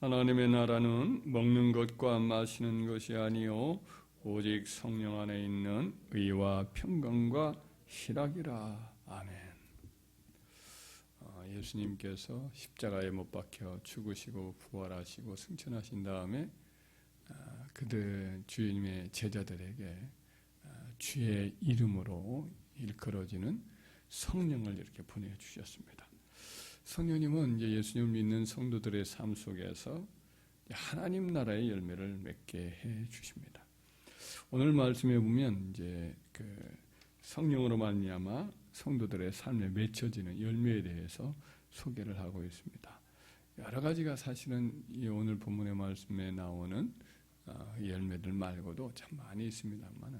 하나님의 나라는 먹는 것과 마시는 것이 아니요 오직 성령 안에 있는 의와 평강과 희락이라 아멘. 어, 예수님께서 십자가에 못 박혀 죽으시고 부활하시고 승천하신 다음에 아, 그들 주님의 제자들에게 아, 주의 이름으로 일컬어지는 성령을 이렇게 보내주셨습니다. 성령님은 이제 예수님을 믿는 성도들의 삶 속에서 하나님 나라의 열매를 맺게 해 주십니다. 오늘 말씀에 보면 이제 그 성령으로 말미암아 성도들의 삶에 맺혀지는 열매에 대해서 소개를 하고 있습니다. 여러 가지가 사실은 이 오늘 본문의 말씀에 나오는 어, 열매들 말고도 참 많이 있습니다만은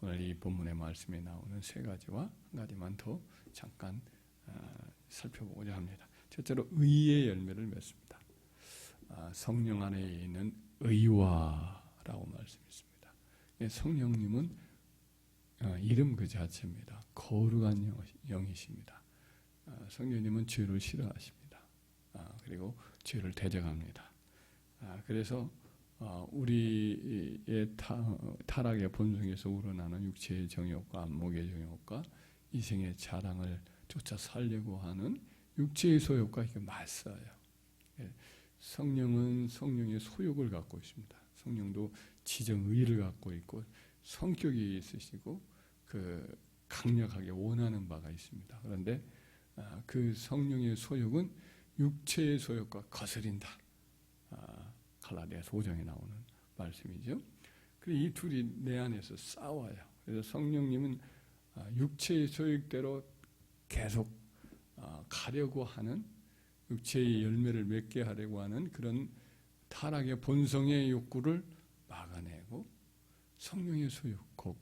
오늘 이 본문의 말씀에 나오는 세 가지와 한 가지만 더 잠깐 어, 살펴보고자 합니다. 첫째로 의의 열매를 맺습니다. 아, 성령 안에 있는 의와라고 말씀했습니다. 예, 성령님은 어, 이름 그 자체입니다. 거룩한 영이십니다. 아, 성령님은 죄를 싫어하십니다. 아, 그리고 죄를 대적합니다. 그래서 어, 우리의 타락의 본성에서 우러나는 육체의 정욕과 안목의 정욕과 이생의 자랑을 쫓아 살려고 하는 육체의 소욕과 이게 맞서요. 예, 성령은 성령의 소욕을 갖고 있습니다. 성령도 지정의를 갖고 있고 성격이 있으시고 그 강력하게 원하는 바가 있습니다. 그런데 아, 그 성령의 소욕은 육체의 소욕과 거스린다. 아, 갈라디아서 5장에 나오는 말씀이죠. 그리고 이 둘이 내 안에서 싸워요. 그래서 성령님은 아, 육체의 소욕대로 계속 아, 가려고 하는 육체의 열매를 맺게 하려고 하는 그런 타락의 본성의 욕구를 막아내고 성령의 소욕, 곧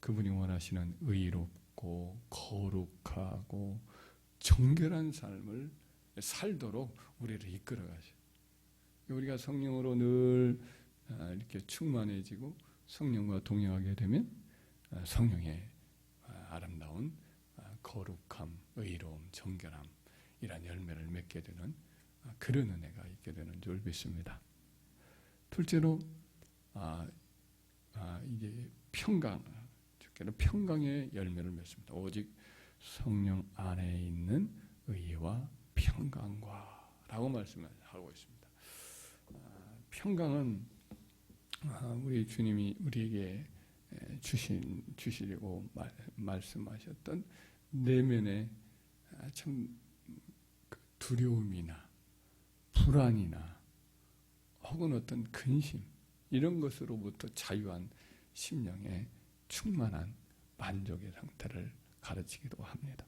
그분이 원하시는 의롭고 거룩하고 정결한 삶을 살도록 우리를 이끌어 가죠. 우리가 성령으로 늘 아, 이렇게 충만해지고 성령과 동행하게 되면 아, 성령의 아름다운 거룩함, 의로움, 정결함 이란 열매를 맺게 되는 아, 그런 은혜가 있게 되는 줄 믿습니다. 둘째로 아, 아, 이제 평강, 주께는 평강의 열매를 맺습니다. 오직 성령 안에 있는 의와 평강과라고 말씀을 하고 있습니다. 아, 평강은 아, 우리 주님이 우리에게 주신 주시려고 말, 말씀하셨던 내면의 참그 두려움이나 불안이나 혹은 어떤 근심 이런 것으로부터 자유한 심령의 충만한 만족의 상태를 가르치기도 합니다.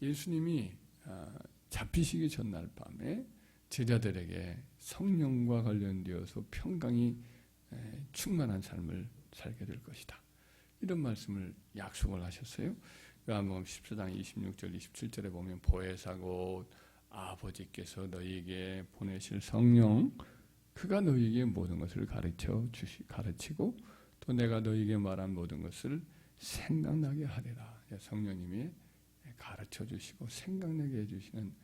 예수님이 아, 잡히시기 전날 밤에 제자들에게 성령과 관련되어서 평강이 충만한 삶을 살게 될 것이다. 이런 말씀을 약속을 하셨어요. 요한복음 14장 26절 27절에 보면 보혜사 곧 아버지께서 너희에게 보내실 성령 그가 너희에게 모든 것을 가르쳐 주시 가르치고 또 내가 너희에게 말한 모든 것을 생각나게 하리라. 성령님이 가르쳐 주시고 생각나게 해 주시는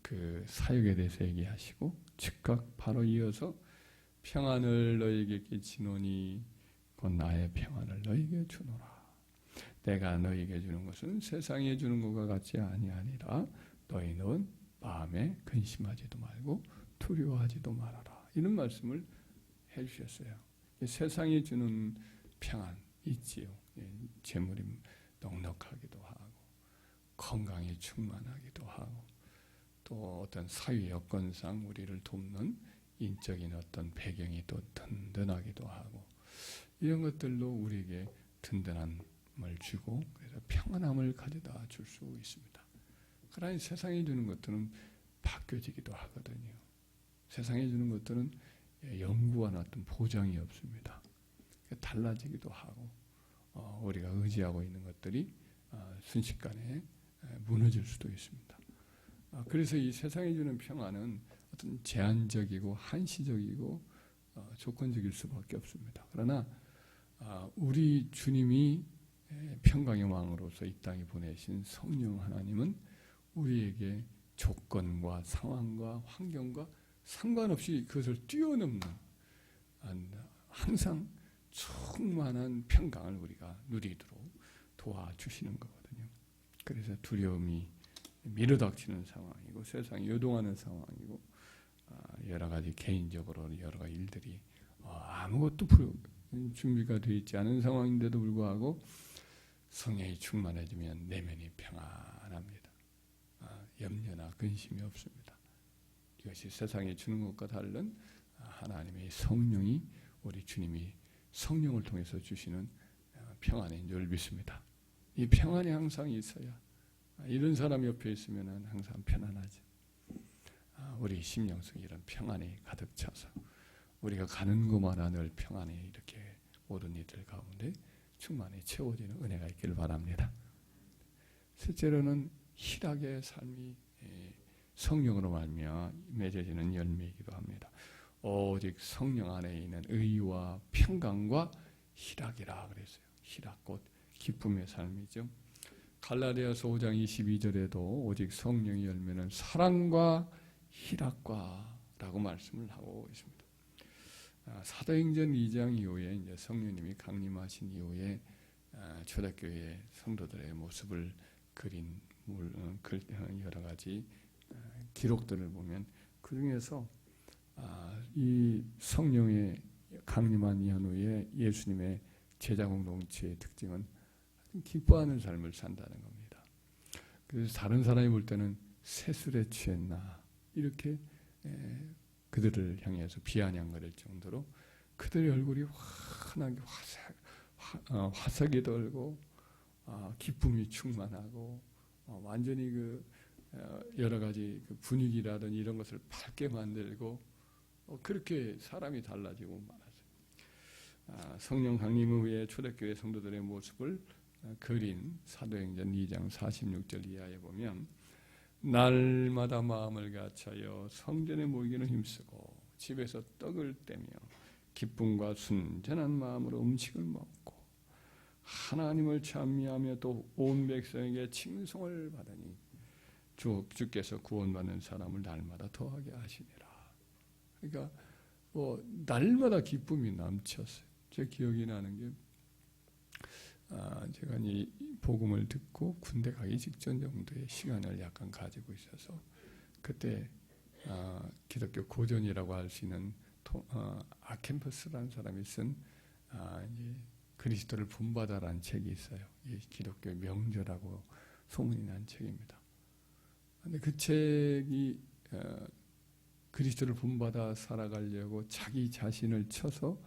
그 사역에 대해서 얘기하시고 즉각 바로 이어서 평안을 너희에게 끼치노니 곧 나의 평안을 너희에게 주노라. 내가 너희에게 주는 것은 세상에 주는 것과 같지 아니하니라 너희는 마음에 근심하지도 말고 두려워하지도 말아라 이런 말씀을 해주셨어요. 세상이 주는 평안 있지요. 예, 재물이 넉넉하기도 하고 건강이 충만하기도 하고 또 어떤 사회 여건상 우리를 돕는 인적인 어떤 배경이 또 든든하기도 하고 이런 것들로 우리에게 든든한 을 주고 그래서 평안함을 가져다 줄 수 있습니다. 그러나 세상에 주는 것들은 바뀌어지기도 하거든요. 세상에 주는 것들은 연구와 어떤 보장이 없습니다. 달라지기도 하고 어, 우리가 의지하고 있는 것들이 어, 순식간에 무너질 수도 있습니다. 어, 그래서 이 세상에 주는 평안은 어떤 제한적이고 한시적이고 조건적일 수밖에 없습니다. 그러나 우리 주님이 예, 평강의 왕으로서 이 땅에 보내신 성령 하나님은 우리에게 조건과 상황과 환경과 상관없이 그것을 뛰어넘는 항상 충만한 평강을 우리가 누리도록 도와주시는 거거든요. 그래서 두려움이 밀어닥치는 상황이고 세상이 요동하는 상황이고 아, 여러 가지 개인적으로 여러 가지 일들이 어, 아무것도 준비가 되어 있지 않은 상황인데도 불구하고 성령이 충만해지면 내면이 평안합니다. 아, 염려나 근심이 없습니다. 이것이 세상에 주는 것과 다른 하나님의 성령이 우리 주님이 성령을 통해서 주시는 평안인 줄 믿습니다. 이 평안이 항상 있어야 이런 사람 옆에 있으면 항상 편안하죠. 아, 우리 심령 속에 이런 평안이 가득 차서 우리가 가는 곳마다 늘 평안이 이렇게 모든 이들 가운데 충만히 채워지는 은혜가 있기를 바랍니다. 셋째로는 희락의 삶이 예, 성령으로 말미암아 맺어지는 열매이기도 합니다. 오직 성령 안에 있는 의와 평강과 희락이라 그랬어요. 희락 곧 기쁨의 삶이죠. 갈라디아서 5장 22절에도 오직 성령의 열매는 사랑과 희락과라고 말씀을 하고 있습니다. 아, 사도행전 2장 이후에 이제 성령님이 강림하신 이후에 아, 초대교회 성도들의 모습을 그린 어, 어, 여러 가지 아, 기록들을 보면 그 중에서 이 성령의 강림한 이후에 예수님의 제자 공동체의 특징은 기뻐하는 삶을 산다는 겁니다. 그래서 다른 사람이 볼 때는 세술에 취했나 이렇게 그들을 향해서 비아냥거릴 정도로 그들의 얼굴이 환하게 화색, 화, 어, 화색이 돌고 어, 기쁨이 충만하고 어, 완전히 그 어, 여러 가지 그 분위기라든지 이런 것을 밝게 만들고 어, 그렇게 사람이 달라지고 말았어요. 아, 성령 강림 후에 초대교회 성도들의 모습을 그린 사도행전 2장 46절 이하에 보면 날마다 마음을 갖춰여 성전에 모이기는 힘쓰고 집에서 떡을 떼며 기쁨과 순전한 마음으로 음식을 먹고 하나님을 찬미하며 또 온 백성에게 칭송을 받으니 주, 주께서 구원받는 사람을 날마다 더하게 하시니라. 그러니까 뭐 날마다 기쁨이 넘쳤어요. 제 기억이 나는 게 아, 제가 이 복음을 듣고 군대 가기 직전 정도의 시간을 약간 가지고 있어서 그때 아, 기독교 고전이라고 할 수 있는 토, 아, 아켄퍼스라는 사람이 쓴 아, 그리스도를 본받아라는 책이 있어요. 이 기독교 명저라고 소문이 난 책입니다. 근데 그 책이 어, 그리스도를 본받아 살아가려고 자기 자신을 쳐서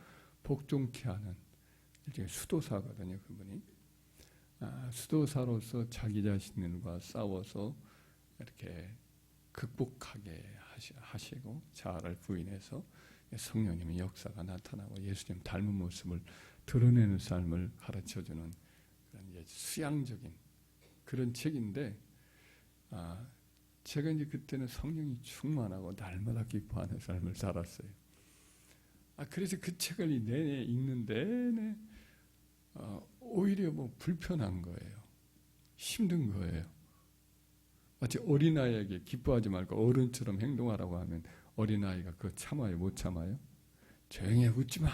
복종케 하는 일종의 수도사거든요, 그분이. 아, 수도사로서 자기 자신과 싸워서 이렇게 극복하게 하시 고 자아를 부인해서 성령님의 역사가 나타나고 예수님 닮은 모습을 드러내는 삶을 가르쳐주는 그런 수양적인 그런 책인데 아, 제가 이제 그때는 성령이 충만하고 날마다 기뻐하는 삶을 살았어요. 아, 그래서 그 책을 내내 읽는 내내 어, 오히려 뭐 불편한 거예요. 힘든 거예요. 마치 어린아이에게 기뻐하지 말고 어른처럼 행동하라고 하면 어린아이가 그거 참아요? 못 참아요? 조용히 해, 웃지 마!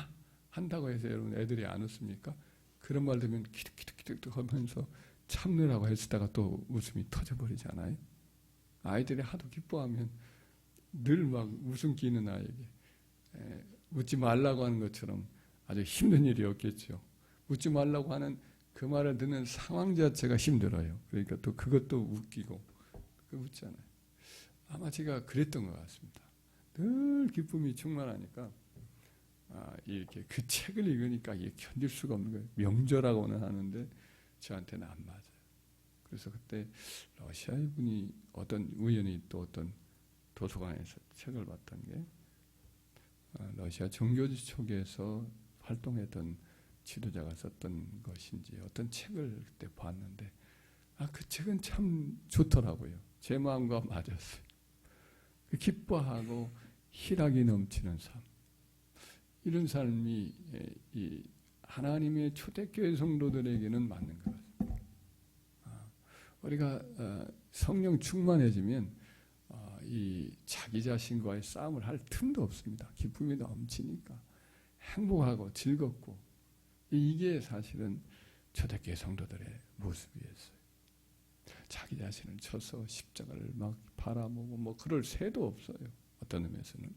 한다고 해서 여러분 애들이 안 웃습니까? 그런 말 들으면 키득키득키득 하면서 참느라고 했다가 또 웃음이 터져버리잖아요. 아이들이 하도 기뻐하면 늘 막 웃음 끼는 아이에게 에, 웃지 말라고 하는 것처럼 아주 힘든 일이 없겠죠. 웃지 말라고 하는 그 말을 듣는 상황 자체가 힘들어요. 그러니까 또 그것도 웃기고 그 웃잖아요. 아마 제가 그랬던 것 같습니다. 늘 기쁨이 충만하니까 아, 이렇게 그 책을 읽으니까 이게 견딜 수가 없는 거예요. 명절하고는 하는데 저한테는 안 맞아요. 그래서 그때 러시아의 분이 어떤 우연히 또 어떤 도서관에서 책을 봤던 게 아, 러시아 정교지 쪽에서 활동했던 지도자가 썼던 것인지 어떤 책을 그때 봤는데 아 그 책은 참 좋더라고요. 제 마음과 맞았어요. 그 기뻐하고 희락이 넘치는 삶. 이런 삶이 예, 이 하나님의 초대교회 성도들에게는 맞는 것 같습니다. 아, 우리가 어, 성령 충만해지면 어, 이 자기 자신과의 싸움을 할 틈도 없습니다. 기쁨이 넘치니까 행복하고 즐겁고 이게 사실은 초대교회 성도들의 모습이었어요. 자기 자신을 쳐서 십자가를 막 바라보고 뭐 그럴 새도 없어요. 어떤 의미에서는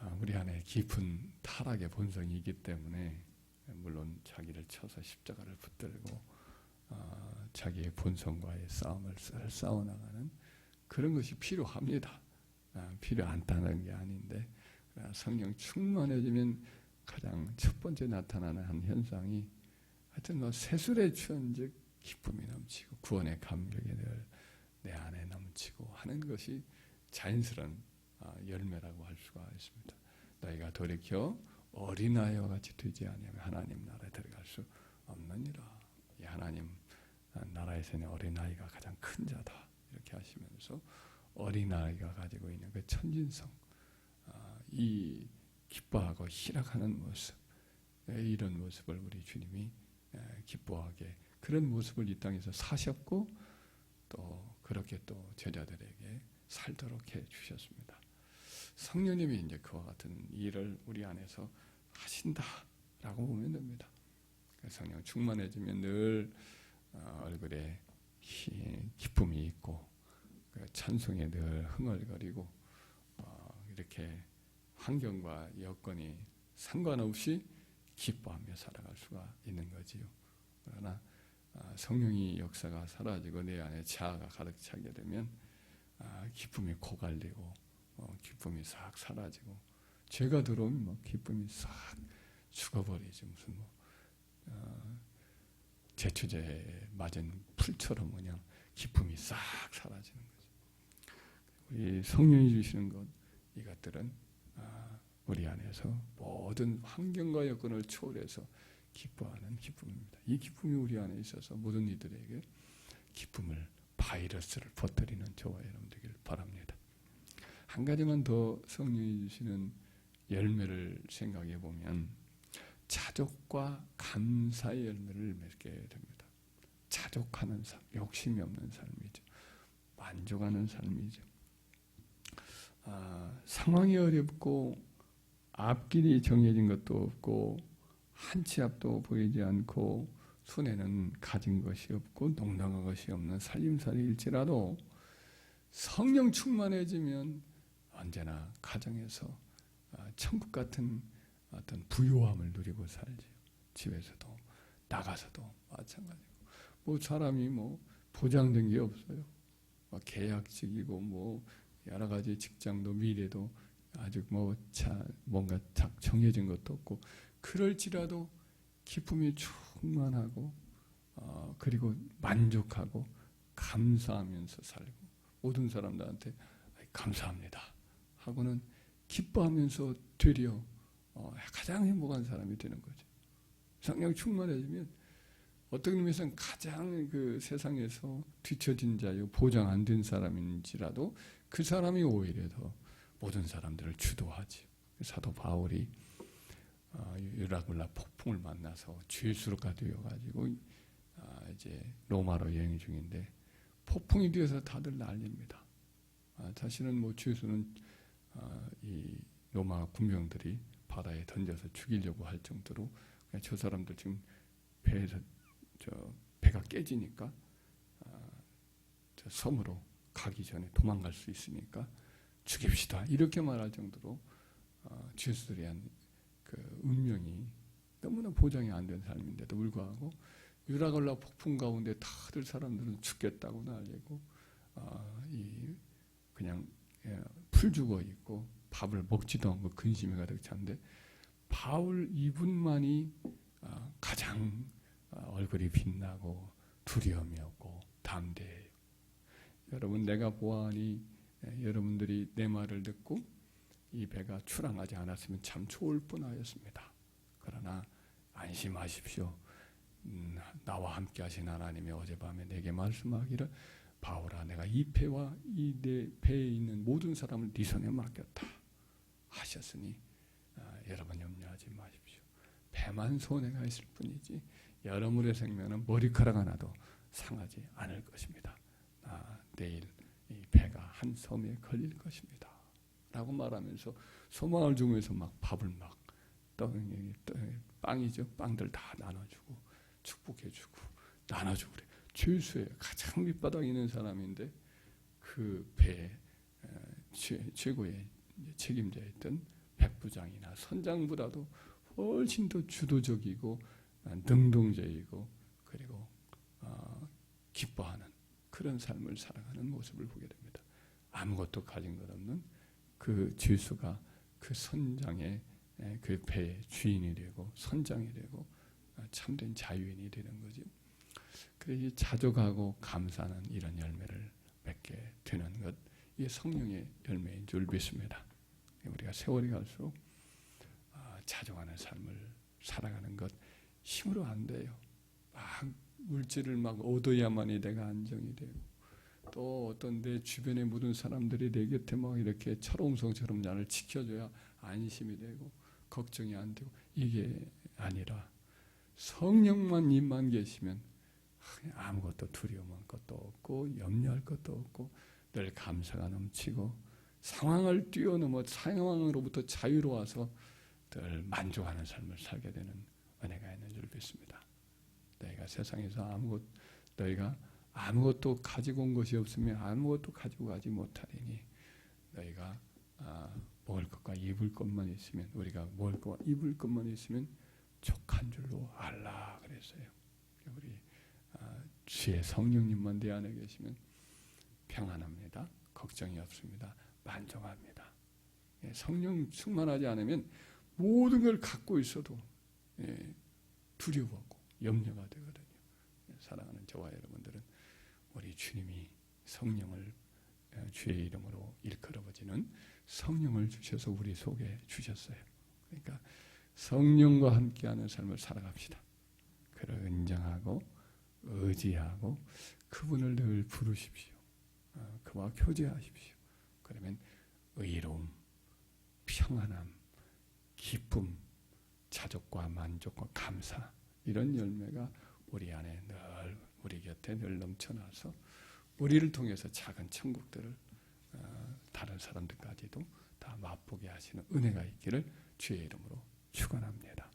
아, 우리 안에 깊은 타락의 본성이 있기 때문에 물론 자기를 쳐서 십자가를 붙들고 아, 자기의 본성과의 싸움을 싸워 나가는 그런 것이 필요합니다. 아, 필요 않다는 게 아닌데 성령 충만해지면 가장 첫 번째 나타나는 한 현상이 하여튼 뭐 세술에 취한즉 기쁨이 넘치고 구원의 감격이 늘내 안에 넘치고 하는 것이 자연스러운 아, 열매라고 할 수가 있습니다. 너희가 돌이켜 어린아이와 같이 되지 않으면 하나님 나라에 들어갈 수 없느니라. 이 하나님 나라에서는 어린아이가 가장 큰 자다. 이렇게 하시면서 어린아이가 가지고 있는 그 천진성, 아, 이 기뻐하고 희락하는 모습, 이런 모습을 우리 주님이 기뻐하게 그런 모습을 이 땅에서 사셨고 또 그렇게 또 제자들에게 살도록 해 주셨습니다. 성령님이 이제 그와 같은 일을 우리 안에서 하신다라고 보면 됩니다. 성령 충만해지면 늘 어, 얼굴에 기쁨이 있고 그 찬송에 늘 흥얼거리고 어, 이렇게 환경과 여건이 상관없이 기뻐하며 살아갈 수가 있는 거지요. 그러나 아, 성령이 역사가 사라지고 내 안에 자아가 가득 차게 되면 아, 기쁨이 고갈되고 어, 기쁨이 싹 사라지고 죄가 들어오면 막 기쁨이 싹 죽어버리지 무슨 뭐 어, 제초제에 맞은 풀처럼 그냥 기쁨이 싹 사라지는 거죠. 우리 성령이 주시는 것 이것들은 아, 우리 안에서 모든 환경과 여건을 초월해서 기뻐하는 기쁨입니다. 이 기쁨이 우리 안에 있어서 모든 이들에게 기쁨을 바이러스를 퍼뜨리는 저와 여러분 되길 바랍니다. 한 가지만 더 성령이 주시는 열매를 생각해 보면 자족과 감사의 열매를 맺게 됩니다. 자족하는 삶, 욕심이 없는 삶이죠. 만족하는 삶이죠. 아, 상황이 어렵고 앞길이 정해진 것도 없고 한 치 앞도 보이지 않고 손에는 가진 것이 없고 농담한 것이 없는 살림살이일지라도 성령 충만해지면 언제나 가정에서 아, 천국 같은 어떤 부요함을 누리고 살지. 집에서도 나가서도 마찬가지고. 뭐 사람이 뭐 보장된 게 없어요. 뭐 계약직이고 뭐 여러 가지 직장도 미래도 아직 뭐 자, 뭔가 정해진 것도 없고 그럴지라도 기쁨이 충만하고 어, 그리고 만족하고 감사하면서 살고 모든 사람들한테 감사합니다 하고는 기뻐하면서 되려 어, 가장 행복한 사람이 되는 거죠. 성령 충만해지면 어떤 의미에서는 가장 그 세상에서 뒤처진 자요 보장 안 된 사람인지라도 그 사람이 오히려 더 모든 사람들을 주도하지. 사도 바울이 어, 유라굴라 폭풍을 만나서 죄수로가 되어가지고 아, 이제 로마로 여행 중인데 폭풍이 되어서 다들 난립니다. 아, 사실은 뭐 죄수는 아, 이 로마 군병들이 바다에 던져서 죽이려고 할 정도로 저 사람들 지금 배에서 저 배가 깨지니까 저 섬으로 가기 전에 도망갈 수 있으니까 죽입시다 이렇게 말할 정도로 죄수들이 한그 운명이 너무나 보장이 안 된 삶인데도 불구하고 유라걸라 폭풍 가운데 다들 사람들은 죽겠다고 난리고 아, 이 그냥 예, 풀 죽어 있고 밥을 먹지도 않고 근심이 가득 찬데 바울 이분만이 아, 가장 아, 얼굴이 빛나고 두려움이 없고 담대해요. 여러분 내가 보아하니 예, 여러분들이 내 말을 듣고 이 배가 출항하지 않았으면 참 좋을 뻔하였습니다. 그러나 안심하십시오. 음, 나와 함께 하신 하나님이 어젯밤에 내게 말씀하기를 바울아 내가 이 배와 이 내 배에 있는 모든 사람을 네 손에 맡겼다 하셨으니 아, 여러분 염려하지 마십시오. 배만 손해가 있을 뿐이지 여러분의 생명은 머리카락 하나도 상하지 않을 것입니다. 아, 내일 이 배가 한 섬에 걸릴 것입니다. 라고 말하면서 소망을 주면서 막 밥을 막 떡, 떡, 빵이죠. 빵들 다 나눠주고 축복해주고 나눠주고 그래. 주유소에 가장 밑바닥에 있는 사람인데 그 배에 최고의 책임자였던 백부장이나 선장보다도 훨씬 더 주도적이고 능동적이고 그리고 어, 기뻐하는 그런 삶을 살아가는 모습을 보게 됩니다. 아무것도 가진 것 없는 그 주수가 그 선장의 그 배의 주인이 되고 선장이 되고 어, 참된 자유인이 되는 거죠. 그래서 자족하고 감사하는 이런 열매를 맺게 되는 것, 이게 성령의 열매인 줄 믿습니다. 우리가 세월이 갈수록 아, 자족하는 삶을 살아가는 것 힘으로 안 돼요. 막 물질을 막 얻어야만이 내가 안정이 되고 또 어떤 내 주변에 모든 사람들이 내 곁에 막 이렇게 철옹성처럼 나를 지켜줘야 안심이 되고 걱정이 안 되고 이게 아니라 성령만 입만 계시면 아무것도 두려움할 것도 없고 염려할 것도 없고 늘 감사가 넘치고 상황을 뛰어넘어 상황으로부터 자유로워서 늘 만족하는 삶을 살게 되는 은혜가 있는 줄 믿습니다. 너희가 세상에서 아무것 너희가 아무것도 가지고 온 것이 없으면 아무것도 가지고 가지 못하리니 너희가 아, 먹을 것과 입을 것만 있으면 우리가 먹을 것과 입을 것만 있으면 족한 줄로 알라 그랬어요. 우리 아, 주의 성령님만 내 안에 계시면 평안합니다. 걱정이 없습니다. 만족합니다. 예, 성령 충만하지 않으면 모든 걸 갖고 있어도 예, 두려워하고 염려가 되거든요. 예, 사랑하는 저와 여러분들은 우리 주님이 성령을 주의 이름으로 일컬어지는 성령을 주셔서 우리 속에 주셨어요. 그러니까 성령과 함께하는 삶을 살아갑시다. 그를 인정하고 의지하고 그분을 늘 부르십시오. 어, 그와 교제하십시오. 그러면 의로움, 평안함, 기쁨, 자족과 만족과 감사 이런 열매가 우리 안에 늘 우리 곁에 늘 넘쳐나서 우리를 통해서 작은 천국들을 어, 다른 사람들까지도 다 맛보게 하시는 은혜가 있기를 주의 이름으로 축원합니다.